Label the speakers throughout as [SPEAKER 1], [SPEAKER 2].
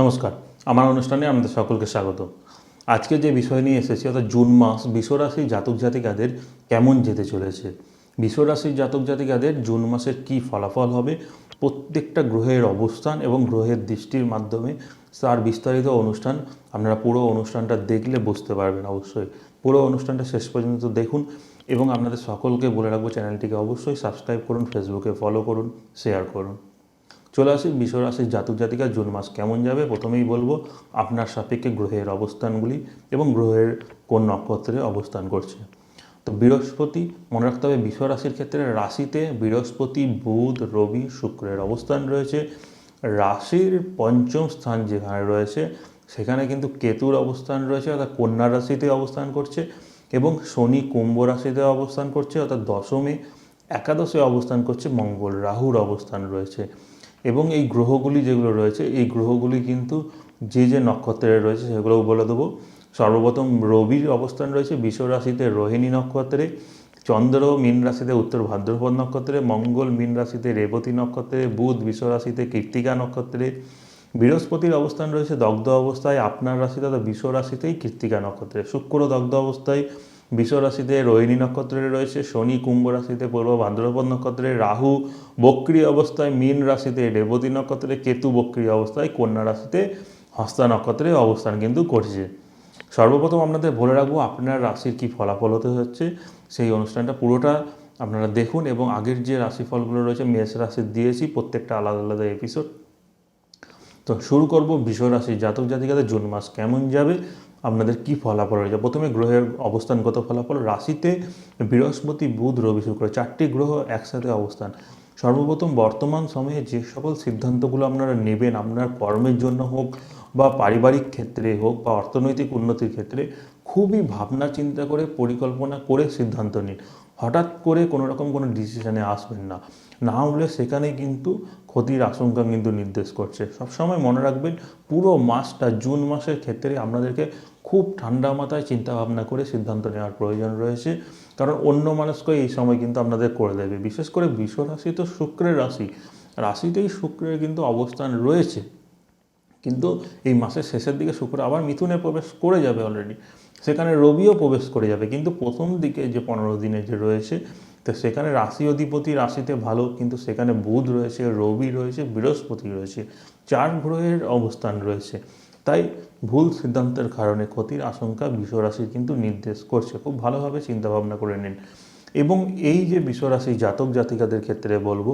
[SPEAKER 1] নমস্কার, আমার অনুষ্ঠানে আমাদের সকলকে স্বাগত। আজকে যে বিষয় নিয়ে এসেছি, অর্থাৎ জুন মাস, বিশ্বরাশি জাতক জাতিকাদের কেমন যেতে চলেছে? বিশ্বরাশির জাতক জাতিকাদের জুন মাসের কী ফলাফল হবে, প্রত্যেকটা গ্রহের অবস্থান এবং গ্রহের দৃষ্টির মাধ্যমে তার বিস্তারিত অনুষ্ঠান আপনারা পুরো অনুষ্ঠানটা দেখলে বুঝতে পারবেন অবশ্যই। পুরো অনুষ্ঠানটা শেষ পর্যন্ত দেখুন এবং আপনাদের সকলকে বলে রাখব, চ্যানেলটিকে অবশ্যই সাবস্ক্রাইব করুন, ফেসবুকে ফলো করুন, শেয়ার করুন। চলে আসি বিশ্বরাশির জাতক জাতিকা, জুন মাস কেমন যাবে? প্রথমেই বলব, আপনার সাপেক্ষে গ্রহের অবস্থানগুলি এবং গ্রহের কোন নক্ষত্রে অবস্থান করছে। তো বৃহস্পতি, মনে রাখতে হবে বিশ্বরাশির ক্ষেত্রে রাশিতে বৃহস্পতি, বুধ, রবি, শুক্রের অবস্থান রয়েছে। রাশির পঞ্চম স্থান যেখানে রয়েছে, সেখানে কিন্তু কেতুর অবস্থান রয়েছে, অর্থাৎ কন্যা রাশিতে অবস্থান করছে এবং শনি কুম্ভ রাশিতে অবস্থান করছে, অর্থাৎ দশমে, একাদশে অবস্থান করছে, মঙ্গল রাহুর অবস্থান রয়েছে। এবং এই গ্রহগুলি যেগুলো রয়েছে, এই গ্রহগুলি কিন্তু যে যে নক্ষত্রে রয়েছে সেগুলোও বলে দেবো। সর্বপ্রথম রবির অবস্থান রয়েছে, বিশ্ব রাশিতে রোহিণী নক্ষত্রে, চন্দ্র মীন রাশিতে উত্তর ভাদ্রপদ নক্ষত্রে, মঙ্গল মীন রাশিতে রেবতী নক্ষত্রে, বুধ বিশ্ব রাশিতে কৃত্তিকা নক্ষত্রে। বৃহস্পতির অবস্থান রয়েছে দগ্ধ অবস্থায়, আপনার রাশিতে তথা বিশ্ব রাশিতেই কীর্তিকা নক্ষত্রে। শুক্র দগ্ধ অবস্থায় বিশ্ব রাশিতে রোহিণী নক্ষত্রে রয়েছে, শনি কুম্ভ রাশিতে, পূর্ব ভাদ্রপদ নক্ষত্রে রাহু বক্রী অবস্থায়, মীন রাশিতে রেবতী নক্ষত্রে, কেতু বক্রী অবস্থায়, কন্যা রাশিতে হস্তা নক্ষত্রে অবস্থান কিন্তু করছে সর্বপ্রথম আপনাদের বলে রাখব, আপনার রাশির কি ফলাফল হতে হচ্ছে, সেই অনুষ্ঠানটা পুরোটা আপনারা দেখুন এবং আগের যে রাশিফলগুলো রয়েছে, মেষ রাশির দিয়েছি, প্রত্যেকটা আলাদা আলাদা এপিসোড তো শুরু করব রাশির জাতক জাতিকাদের জুন মাস কেমন যাবে আপনাদের কি ফলাফল রয়েছে প্রথমে গ্রহের অবস্থানগত ফলাফল, রাশিতে বৃহস্পতি, বুধ, রবি, শুক্র, চারটি গ্রহ একসাথে অবস্থান। সর্বপ্রথম বর্তমান সময়ে যে সকল সিদ্ধান্তগুলো আপনারা নেবেন, আপনার কর্মের জন্য হোক বা পারিবারিক ক্ষেত্রে হোক বা অর্থনৈতিক উন্নতির ক্ষেত্রে, খুবই ভাবনা চিন্তা করে, পরিকল্পনা করে সিদ্ধান্ত নিন। হঠাৎ করে কোনো রকম কোনো ডিসিশনে আসবেন না। না হলে সেখানে কিন্তু ক্ষতির আশঙ্কা কিন্তু নির্দেশ করছে। সবসময় মনে রাখবেন, পুরো মাসটা জুন মাসের ক্ষেত্রে আপনাদেরকে খুব ঠান্ডা মাথায় চিন্তা ভাবনা করে সিদ্ধান্ত নেওয়ার প্রয়োজন রয়েছে। কারণ অন্য মানুষকে এই সময় কিন্তু আপনাদের করে দেবে। বিশেষ করে বিশ্ব রাশি তো শুক্রের রাশি। রাশিতেই শুক্রের কিন্তু অবস্থান রয়েছে। কিন্তু এই মাসের শেষের দিকে শুক্র আবার মিথুনে প্রবেশ করে যাবে অলরেডি সেখানে রবিও প্রবেশ করে যাবে। কিন্তু প্রথম দিকে যে পনেরো দিনে যে রয়েছে তো সেখানে রাশি অধিপতি রাশিতে ভালো, কিন্তু সেখানে বুধ রয়েছে, রবি রয়েছে, বৃহস্পতি রয়েছে, চার গ্রহের অবস্থান রয়েছে। তাই ভুল সিদ্ধান্তের কারণে ক্ষতির আশঙ্কা বিশ্বরাশি কিন্তু নির্দেশ করছে। খুব ভালোভাবে চিন্তাভাবনা করে নিন। এবং এই যে বিশ্বরাশি জাতক জাতিকাদের ক্ষেত্রে বলব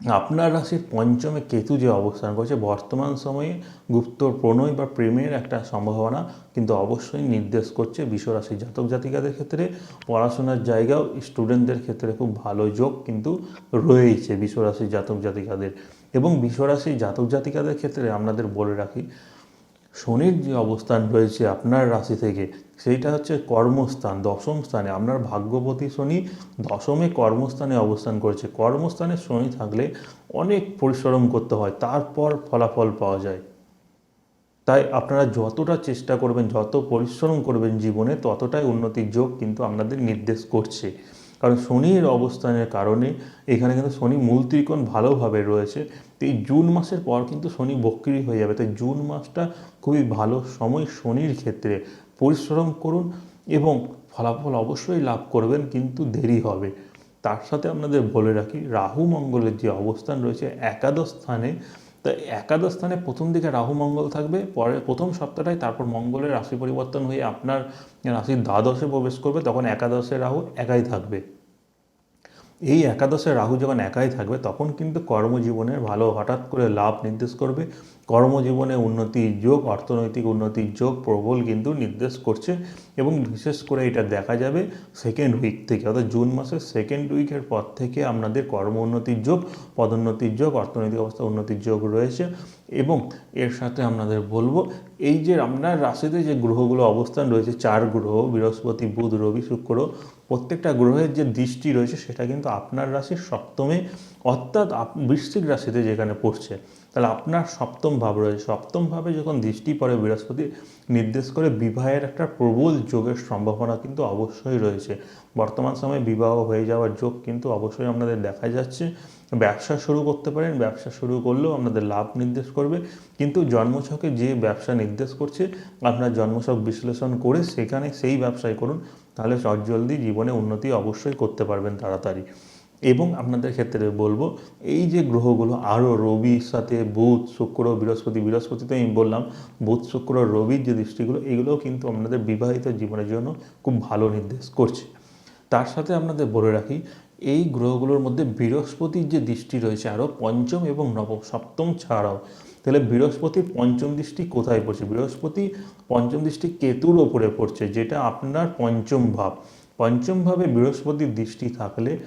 [SPEAKER 1] আপনার রাশির পঞ্চমে কেতু যে অবস্থান করছে, বর্তমান সময়ে গুপ্ত প্রণয় বা প্রেমের একটা সম্ভাবনা কিন্তু অবশ্যই নির্দেশ করছে বিশ্বরাশি জাতক জাতিকাদের ক্ষেত্রে। পড়াশোনার জায়গাও স্টুডেন্টদের ক্ষেত্রে খুব ভালো যোগ কিন্তু রয়েছে বিশ্বরাশি জাতক জাতিকাদের। এবং বিশ্বরাশি জাতক জাতিকাদের ক্ষেত্রে আপনাদের বলে রাখি, শনির যে অবস্থান রয়েছে আপনার রাশি থেকে সেইটা হচ্ছে কর্মস্থান, দশম স্থানে। আপনার ভাগ্যবতী শনি দশমে কর্মস্থানে অবস্থান করছে। কর্মস্থানে শনি থাকলে অনেক পরিশ্রম করতে হয়, তারপর ফলাফল পাওয়া যায়। তাই আপনারা যতটা চেষ্টা করবেন, যত পরিশ্রম করবেন জীবনে, ততটাই উন্নতির যোগ কিন্তু আপনাদের নির্দেশ করছে। কারণ শনির অবস্থানের কারণে এখানে কিন্তু শনি মূল ত্রিকোণ ভালোভাবে রয়েছে। তো এই জুন মাসের পর কিন্তু শনি বক্রি হয়ে যাবে। তাই জুন মাসটা খুবই ভালো সময় শনির ক্ষেত্রে। পরিশ্রম করুন এবং ফলাফল অবশ্যই লাভ করবেন, কিন্তু দেরি হবে। তার সাথে আপনাদের বলে রাখি, রাহু মঙ্গলের যে অবস্থান রয়েছে একাদশ স্থানে, তা একাদশ স্থানে প্রথম দিকে রাহু মঙ্গল থাকবে, পরে প্রথম সপ্তাহটায় তারপর মঙ্গলের রাশি পরিবর্তন হয়ে আপনার রাশির দ্বাদশে প্রবেশ করবে, তখন একাদশে রাহু একাই থাকবে। এই একাদশে রাহু যখন একাই থাকবে, তখন কিন্তু কর্মজীবনের ভালো হঠাৎ করে লাভ নির্দেশ করবে কর্মজীবনে উন্নতির যোগ, অর্থনৈতিক উন্নতির যোগ প্রবল কিন্তু নির্দেশ করছে এবং বিশেষ করে এটা দেখা যাবে সেকেন্ড উইক থেকে, অর্থাৎ জুন মাসের সেকেন্ড উইকের পর থেকে আপনাদের কর্ম উন্নতির যোগ পদোন্নতির যোগ, অর্থনৈতিক অবস্থা উন্নতির যোগ রয়েছে এবং এর সাথে আপনাদের বলব, এই যে আপনার রাশিতে যে গ্রহগুলো অবস্থান রয়েছে, চার গ্রহ, বৃহস্পতি, বুধ, রবি, শুক্র, প্রত্যেকটা গ্রহের যে দৃষ্টি রয়েছে সেটা কিন্তু আপনার রাশির সপ্তমে, অর্থাৎ বৃশ্চিক রাশিতে যেখানে পড়ছে। তাহলে আপনার সপ্তম ভাব রয়েছে। সপ্তম ভাবে যখন দৃষ্টি পড়ে বৃহস্পতি, নির্দেশ করে বিবাহের একটা প্রবল যোগের সম্ভাবনা কিন্তু অবশ্যই রয়েছে। বর্তমান সময়ে বিবাহ হয়ে যাওয়ার যোগ কিন্তু অবশ্যই আপনাদের দেখা যাচ্ছে। ব্যবসা শুরু করতে পারেন, ব্যবসা শুরু করলেও আপনাদের লাভ নির্দেশ করবে। কিন্তু জন্মছকে যে ব্যবসা নির্দেশ করছে, আপনার জন্মছক বিশ্লেষণ করে সেখানে সেই ব্যবসায় করুন, তাহলে চটজলদি জীবনে উন্নতি অবশ্যই করতে পারবেন তাড়াতাড়ি। এবং আপনাদের ক্ষেত্রে বলব, এই যে গ্রহগুলো, আরও রবির সাথে বুধ, শুক্র, বৃহস্পতি বৃহস্পতি তো আমি বললাম, বুধ, শুক্র রবির যে দৃষ্টিগুলো, এগুলোও কিন্তু আপনাদের বিবাহিত জীবনের জন্য খুব ভালো নির্দেশ করছে। তার সাথে আপনাদের বলে রাখি, এই গ্রহগুলোর মধ্যে বৃহস্পতির যে দৃষ্টি রয়েছে, আরও পঞ্চম এবং নবম, সপ্তম ছাড়াও, তাহলে বৃহস্পতির পঞ্চম দৃষ্টি কোথায় পড়ছে? বৃহস্পতি পঞ্চম দৃষ্টি কেতুর ওপরে পড়ছে, যেটা আপনার পঞ্চম ভাব। পঞ্চম ভাবে বৃহস্পতির দৃষ্টি থাকলে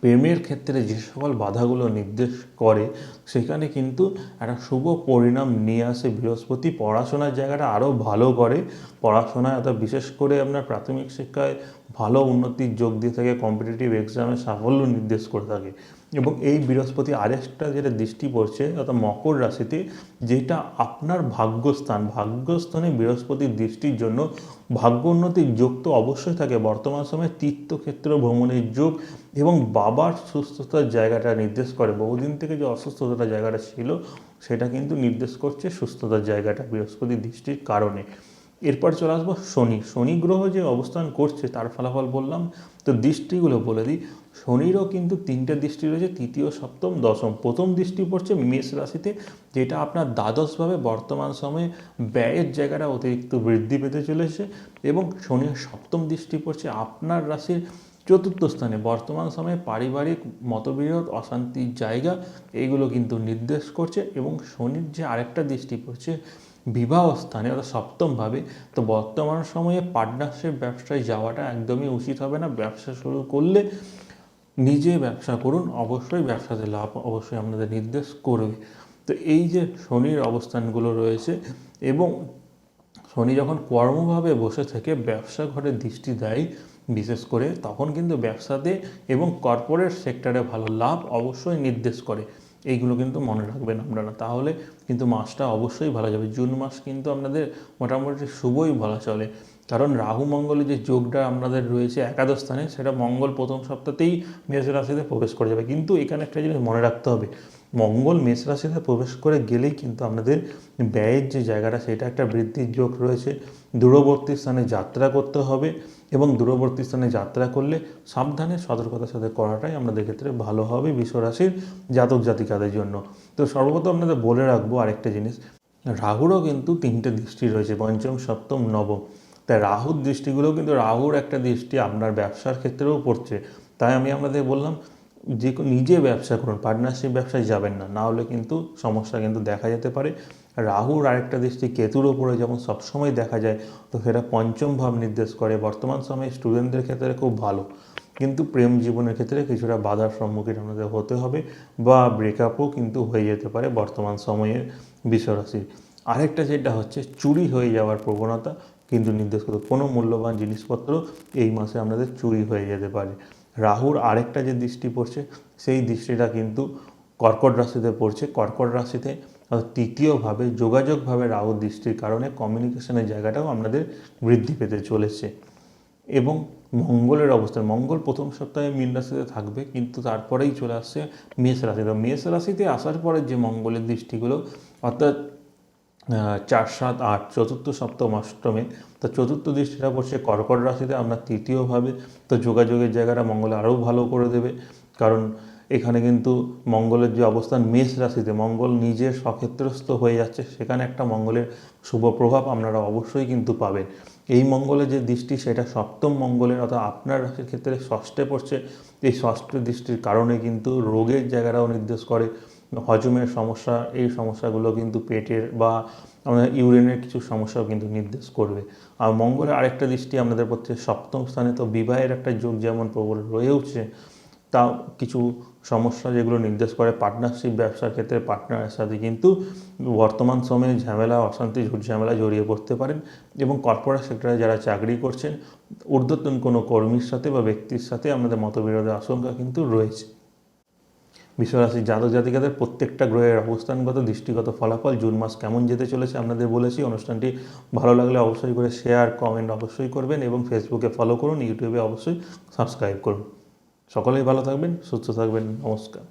[SPEAKER 1] প্রেমের ক্ষেত্রে যে সকল বাধাগুলো নির্দেশ করে, সেখানে কিন্তু একটা শুভ পরিণাম নিয়ে আসে। বৃহস্পতি পড়াশোনার জায়গাটা আরও ভালো করে। পড়াশোনায় অর্থাৎ বিশেষ করে আপনার প্রাথমিক শিক্ষায় ভালো উন্নতির যোগ দিয়ে থাকে কম্পিটিটিভ এক্সামে সাফল্য নির্দেশ করে থাকে। এবং এই বৃহস্পতি আরেকটা যেটা দৃষ্টি পড়ছে, অর্থাৎ মকর রাশিতে, যেটা আপনার ভাগ্যস্থান। ভাগ্যস্থানে বৃহস্পতির দৃষ্টির জন্য ভাগ্য উন্নতির যোগ তো অবশ্যই থাকে। বর্তমান সময়ে তীর্থক্ষেত্র ভ্রমণের যোগ এবং বাবার সুস্থতার জায়গাটা নির্দেশ করে। বহুদিন থেকে যে অসুস্থতার জায়গাটা ছিল, সেটা কিন্তু নির্দেশ করছে সুস্থতার জায়গাটা বৃহস্পতির দৃষ্টির কারণে। এরপর চলে আসব শনি। শনি গ্রহ যে অবস্থান করছে, তার ফলাফল বললাম। তো দৃষ্টিগুলো বলে দিই। শনিরও কিন্তু তিনটে দৃষ্টি রয়েছে, তৃতীয়, সপ্তম, দশম। প্রথম দৃষ্টি পড়ছে মেষ রাশিতে, যেটা আপনার দ্বাদশভাবে বর্তমান সময়ে ব্যয়ের জায়গাটা অতিরিক্ত বৃদ্ধি পেতে চলেছে। এবং শনির সপ্তম দৃষ্টি পড়ছে আপনার রাশির চতুর্থ স্থানে। বর্তমান সময়ে পারিবারিক মতবিরোধ, অশান্তির জায়গা, এইগুলো কিন্তু নির্দেশ করছে এবং শনির যে আরেকটা দৃষ্টি পড়ছে, বিবাহ স্থানে অর্থাৎ সপ্তমভাবে, তো বর্তমান সময়ে পার্টনারশিপ ব্যবসায় যাওয়াটা একদমই উচিত হবে না। ব্যবসা শুরু করলে নিজে ব্যবসা করুন, অবশ্যই ব্যবসাতে লাভ অবশ্যই আপনাদের নির্দেশ করবে। তো এই যে শনির অবস্থানগুলো রয়েছে এবং শনি যখন কর্মভাবে বসে থেকে, ব্যবসা ঘরে দৃষ্টি দেয় বিশেষ করে তখন কিন্তু ব্যবসাতে এবং কর্পোরেট সেক্টরে ভালো লাভ অবশ্যই নির্দেশ করে। এইগুলো কিন্তু মনে রাখবেন আপনারা। তাহলে কিন্তু মাসটা অবশ্যই ভালো যাবে। জুন মাস কিন্তু আপনাদের মোটামুটি শুভই বলা চলে। কারণ রাহু মঙ্গলে যে যোগটা আপনাদের রয়েছে একাদশ স্থানে, সেটা মঙ্গল প্রথম সপ্তাহতেই মেষ রাশিতে প্রবেশ করে যাবে। কিন্তু এখানে একটা জিনিস মনে রাখতে হবে। মঙ্গল মেষ রাশিতে প্রবেশ করে গেলেই কিন্তু আপনাদের ব্যয়ের যে জায়গাটা, সেটা একটা বৃদ্ধির যোগ রয়েছে। দূরবর্তী স্থানে যাত্রা করতে হবে এবং দূরবর্তী স্থানে যাত্রা করলে সাবধানে সতর্কতার সাথে করাটাই আপনাদের ক্ষেত্রে ভালো হবে বিশ্বরাশির জাতক জাতিকাদের জন্য। তো সর্বপ্রথম আপনাদের বলে রাখব আরেকটা জিনিস। রাহুরও কিন্তু তিনটে দৃষ্টি রয়েছে, পঞ্চম, সপ্তম, নবম। তাই রাহুর দৃষ্টিগুলোও কিন্তু রাহুর একটা দৃষ্টি আপনার ব্যবসার ক্ষেত্রেও পড়ছে। তাই আমি আপনাদের বললাম যে নিজে ব্যবসা করুন পার্টনারশিপ ব্যবসায় যাবেন না না হলে কিন্তু সমস্যা কিন্তু দেখা যেতে পারে। রাহুর আরেকটা দৃষ্টি কেতুর ওপরে যেমন সবসময় দেখা যায়, তো সেটা পঞ্চম ভাব নির্দেশ করে। বর্তমান সময়ে স্টুডেন্টদের ক্ষেত্রে খুব ভালো, কিন্তু প্রেম জীবনের ক্ষেত্রে কিছুটা বাধার সম্মুখীন আমাদের হতে হবে বা ব্রেকআপও কিন্তু হয়ে যেতে পারে বর্তমান সময়ে বিশ্বরাশির। আরেকটা যেটা হচ্ছে, চুরি হয়ে যাওয়ার প্রবণতা কিন্তু নির্দেশ করতে কোনো মূল্যবান জিনিসপত্র এই মাসে আপনাদের চুরি হয়ে যেতে পারে। রাহুর আরেকটা যে দৃষ্টি পড়ছে, সেই দৃষ্টিটা কিন্তু কর্কট রাশিতে পড়ছে। কর্কট রাশিতে তৃতীয়ভাবে যোগাযোগভাবে রাহুর দৃষ্টির কারণে কমিউনিকেশনের জায়গাটাও আপনাদের বৃদ্ধি পেতে চলেছে। এবং মঙ্গলের অবস্থান, মঙ্গল প্রথম সপ্তাহে মীন রাশিতে থাকবে, কিন্তু তারপরেই চলে আসছে মেষ রাশিতে মেষ রাশিতে আসার পরে যে মঙ্গলের দৃষ্টিগুলো, অর্থাৎ চার, সাত, আট, চতুর্থ, সপ্তম, অষ্টমে। তো চতুর্থ দৃষ্টিটা পড়ছে কর্কট রাশিতে, আমরা তৃতীয়ভাবে। তো যোগাযোগের জায়গাটা মঙ্গলে আরও ভালো করে দেবে। কারণ এখানে কিন্তু মঙ্গলের যে অবস্থান, মেষ রাশিতে, মঙ্গল নিজের সক্ষেত্রস্থ হয়ে যাচ্ছে। সেখানে একটা মঙ্গলের শুভ প্রভাব আপনারা অবশ্যই কিন্তু পাবেন। এই মঙ্গলের যে দৃষ্টি, সেটা সপ্তম মঙ্গলের, অর্থাৎ আপনার রাশির ক্ষেত্রে ষষ্ঠে পড়ছে। এই ষষ্ঠ দৃষ্টির কারণে কিন্তু রোগের জায়গাটাও নির্দেশ করে। হজমের সমস্যা, এই সমস্যাগুলো কিন্তু পেটের বা আমাদের ইউরিনের কিছু সমস্যাও কিন্তু নির্দেশ করবে। আর মঙ্গলের আরেকটা দৃষ্টি আমাদের পক্ষে সপ্তম স্থানে তো বিবাহের একটা যোগ যেমন প্রবল রয়ে উঠছে তাও কিছু সমস্যা যেগুলো নির্দেশ করে পার্টনারশিপ ব্যবসার ক্ষেত্রে পার্টনারের সাথে কিন্তু বর্তমান সময়ে ঝামেলা, অশান্তি ঝামেলা জড়িয়ে পড়তে পারেন এবং কর্পোরেট সেক্টরে যারা চাকরি করছেন, ঊর্ধ্বতন কোনো কর্মীর সাথে বা ব্যক্তির সাথে আমাদের মতবিরোধের আশঙ্কা কিন্তু রয়েছে। বিশ্বরাশির জাতক জাতিকাদের প্রত্যেকটা গ্রহের অবস্থানগত, দৃষ্টিগত ফলাফল, জুন মাস কেমন যেতে চলেছে আপনাদের বলেছি। অনুষ্ঠানটি ভালো লাগলে অবশ্যই করে শেয়ার কমেন্ট অবশ্যই করবেন এবং ফেসবুকে ফলো করুন ইউটিউবে অবশ্যই সাবস্ক্রাইব করুন। সকলেই ভালো থাকবেন, সুস্থ থাকবেন, নমস্কার।